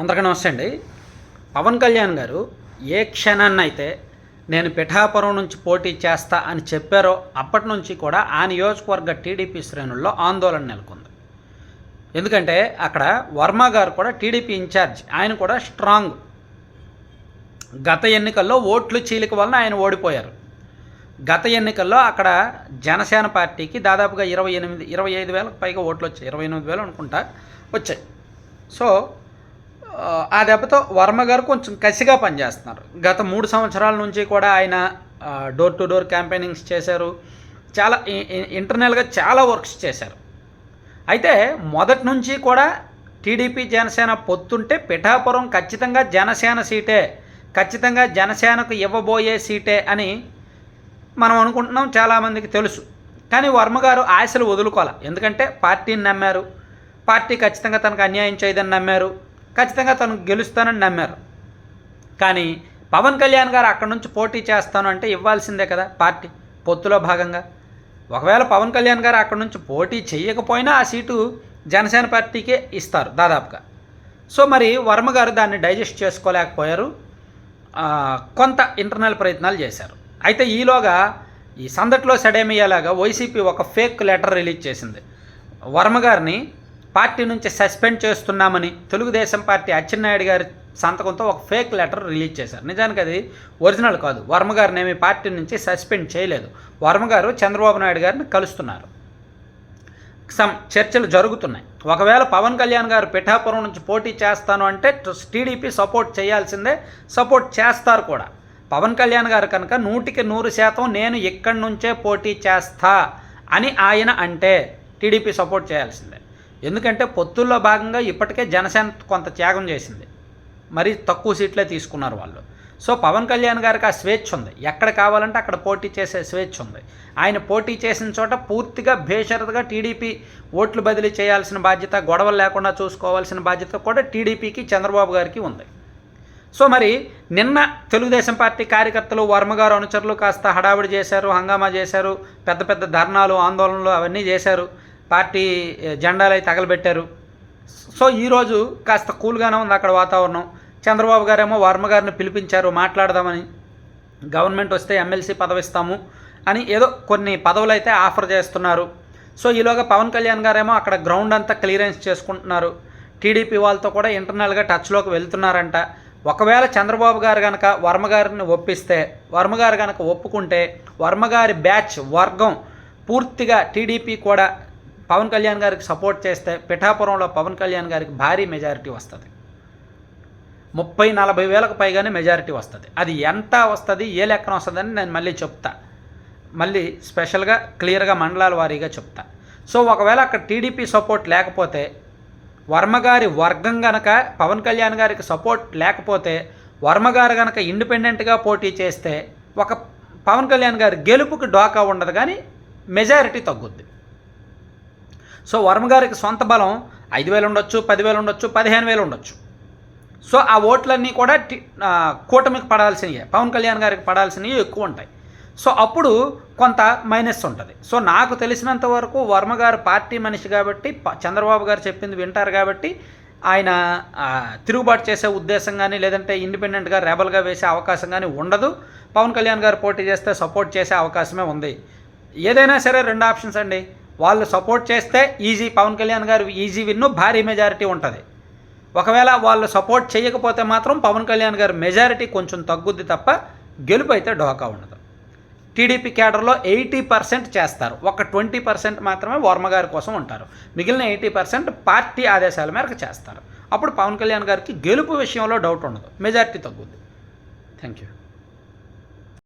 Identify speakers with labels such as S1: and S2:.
S1: అందరికీ నమస్తే అండి. పవన్ కళ్యాణ్ గారు ఏ క్షణాన్ని అయితే నేను పిఠాపురం నుంచి పోటీ చేస్తా అని చెప్పారో అప్పటి నుంచి కూడా ఆ నియోజకవర్గ టీడీపీ శ్రేణుల్లో ఆందోళన నెలకొంది. ఎందుకంటే అక్కడ వర్మ గారు కూడా టీడీపీ ఇన్ఛార్జ్ ఆయన కూడా స్ట్రాంగ్. గత ఎన్నికల్లో ఓట్లు చీలిక వలన ఆయన ఓడిపోయారు. గత ఎన్నికల్లో అక్కడ జనసేన పార్టీకి దాదాపుగా ఇరవై ఎనిమిది ఇరవై ఐదు వేలకు పైగా ఓట్లు వచ్చాయి ఇరవై ఎనిమిది వేలు అనుకుంటా వచ్చాయి. సో ఆ, దెబ్బతో వర్మ గారు కొంచెం కసిగా పనిచేస్తున్నారు. గత మూడు సంవత్సరాల నుంచి కూడా ఆయన డోర్ టు డోర్ క్యాంపెయినింగ్స్ చేశారు. చాలా ఇంటర్నల్గా చాలా వర్క్స్ చేశారు. అయితే మొదటి నుంచి కూడా టీడీపీ జనసేన పొత్తుంటే పిఠాపురం ఖచ్చితంగా జనసేన సీటే ఖచ్చితంగా జనసేనకు ఇవ్వబోయే సీటే అని మనం అనుకుంటున్నాం చాలామందికి తెలుసు. కానీ వర్మ గారు ఆశలు వదులుకోవాలి ఎందుకంటే పార్టీని నమ్మారు. పార్టీ ఖచ్చితంగా తనకు అన్యాయం చేయదని నమ్మారు. ఖచ్చితంగా తను గెలుస్తానని నమ్మారు. కానీ పవన్ కళ్యాణ్ గారు అక్కడి నుంచి పోటీ చేస్తాను అంటే ఇవ్వాల్సిందే కదా పార్టీ పొత్తులో భాగంగా. ఒకవేళ పవన్ కళ్యాణ్ గారు అక్కడ నుంచి పోటీ చేయకపోయినా ఆ సీటు జనసేన పార్టీకే ఇస్తారు దాదాపుగా. సో మరి వర్మ గారు దాన్ని డైజెస్ట్ చేసుకోలేకపోయారు. కొంత ఇంటర్నల్ ప్రయత్నాలు చేశారు. అయితే ఈలోగా ఈ సందట్లో సడేమియాలాగా వైసీపీ ఒక ఫేక్ లెటర్ రిలీజ్ చేసింది. వర్మ గారిని పార్టీ నుంచి సస్పెండ్ చేస్తున్నామని తెలుగుదేశం పార్టీ అచ్చెన్నాయుడు గారి సంతకంతో ఒక ఫేక్ లెటర్ రిలీజ్ చేశారు. నిజానికి అది ఒరిజినల్ కాదు. వర్మ గారినేమి ఏమి పార్టీ నుంచి సస్పెండ్ చేయలేదు. వర్మ గారు చంద్రబాబు నాయుడు గారిని కలుస్తున్నారు. సమ్ చర్చలు జరుగుతున్నాయి. ఒకవేళ పవన్ కళ్యాణ్ గారు పిఠాపురం నుంచి పోటీ చేస్తాను అంటే టీడీపీ సపోర్ట్ చేయాల్సిందే సపోర్ట్ చేస్తారు కూడా. పవన్ కళ్యాణ్ గారు కనుక నూటికి నూరు శాతం నేను ఇక్కడి నుంచే పోటీ చేస్తా అని ఆయన అంటే టీడీపీ సపోర్ట్ చేయాల్సిందే. ఎందుకంటే పొత్తుల్లో భాగంగా ఇప్పటికే జనసేన కొంత త్యాగం చేసింది. మరి తక్కువ సీట్లే తీసుకున్నారు వాళ్ళు. సో పవన్ కళ్యాణ్ గారికి ఆ స్వేచ్ఛ ఉంది. ఎక్కడ కావాలంటే అక్కడ పోటీ చేసే స్వేచ్ఛ ఉంది. ఆయన పోటీ చేసిన చోట పూర్తిగా బేషరతుగా టీడీపీ ఓట్లు బదిలీ చేయాల్సిన బాధ్యత గొడవలు లేకుండా చూసుకోవాల్సిన బాధ్యత కూడా టీడీపీకి చంద్రబాబు గారికి ఉంది. సో మరి నిన్న తెలుగుదేశం పార్టీ కార్యకర్తలు వర్మగారు అనుచరులు కాస్త హడావిడి చేశారు హంగామా చేశారు పెద్ద పెద్ద ధర్నాలు ఆందోళనలు అవన్నీ చేశారు. పార్టీ జెండాలు అయితే తగలబెట్టారు. సో ఈరోజు కాస్త కూల్గానే ఉంది అక్కడ వాతావరణం. చంద్రబాబు గారేమో వర్మ గారిని పిలిపించారు మాట్లాడదామని. గవర్నమెంట్ వస్తే ఎమ్మెల్సీ పదవి ఇస్తాము అని ఏదో కొన్ని పదవులు అయితే ఆఫర్ చేస్తున్నారు. సో ఈలోగా పవన్ కళ్యాణ్ గారేమో అక్కడ గ్రౌండ్ అంతా క్లియరెన్స్ చేసుకుంటున్నారు. టీడీపీ వాళ్ళతో కూడా ఇంటర్నల్గా టచ్లోకి వెళ్తున్నారంట. ఒకవేళ చంద్రబాబు గారు కనుక వర్మ గారిని ఒప్పిస్తే వర్మ గారు కనుక ఒప్పుకుంటే వర్మగారి బ్యాచ్ వర్గం పూర్తిగా టీడీపీ కూడా పవన్ కళ్యాణ్ గారికి సపోర్ట్ చేస్తే పిఠాపురంలో పవన్ కళ్యాణ్ గారికి భారీ మెజారిటీ వస్తుంది. ముప్పై నలభై వేలకు పైగానే మెజారిటీ వస్తుంది. అది ఎంత వస్తుంది ఏ లెక్కన వస్తుందని నేను మళ్ళీ చెప్తా. మళ్ళీ స్పెషల్గా క్లియర్గా మండలాల వారీగా చెప్తా. సో ఒకవేళ అక్కడ టీడీపీ సపోర్ట్ లేకపోతే వర్మగారి వర్గం గనక పవన్ కళ్యాణ్ గారికి సపోర్ట్ లేకపోతే వర్మగారు గనక ఇండిపెండెంట్గా పోటీ చేస్తే ఒక పవన్ కళ్యాణ్ గారి గెలుపుకి డోకా ఉండదు కానీ మెజారిటీ తగ్గుద్ది. సో వర్మ గారికి సొంత బలం ఐదు వేలు ఉండొచ్చు పదివేలు ఉండొచ్చు పదిహేను వేలు ఉండొచ్చు. సో ఆ ఓట్లన్నీ కూడా కూటమికి పడాల్సినవి పవన్ కళ్యాణ్ గారికి పడాల్సినవి ఎక్కువ ఉంటాయి. సో అప్పుడు కొంత మైనస్ ఉంటుంది. సో నాకు తెలిసినంత వరకు వర్మ గారు పార్టీ మనిషి కాబట్టి చంద్రబాబు గారు చెప్పింది వింటారు కాబట్టి ఆయన తిరుగుబాటు చేసే ఉద్దేశం కానీ లేదంటే ఇండిపెండెంట్గా రెబల్గా వేసే అవకాశం కానీ ఉండదు. పవన్ కళ్యాణ్ గారు పోటీ చేస్తే సపోర్ట్ చేసే అవకాశమే ఉంది. ఏదైనా సరే రెండు ఆప్షన్స్ అండి. వాళ్ళు సపోర్ట్ చేస్తే ఈజీ. పవన్ కళ్యాణ్ గారు ఈజీ విన్ను భారీ మెజారిటీ ఉంటుంది. ఒకవేళ వాళ్ళు సపోర్ట్ చేయకపోతే మాత్రం పవన్ కళ్యాణ్ గారి మెజారిటీ కొంచెం తగ్గుద్ది తప్ప గెలుపు అయితే ఢోకా ఉండదు. టీడీపీ క్యాడర్లో ఎయిటీ పర్సెంట్ చేస్తారు. ఒక ట్వంటీ పర్సెంట్ మాత్రమే వర్మ గారి కోసం ఉంటారు. మిగిలిన ఎయిటీ పర్సెంట్ పార్టీ ఆదేశాల మేరకు చేస్తారు. అప్పుడు పవన్ కళ్యాణ్ గారికి గెలుపు విషయంలో డౌట్ ఉండదు. మెజారిటీ తగ్గుద్ది. Thank you.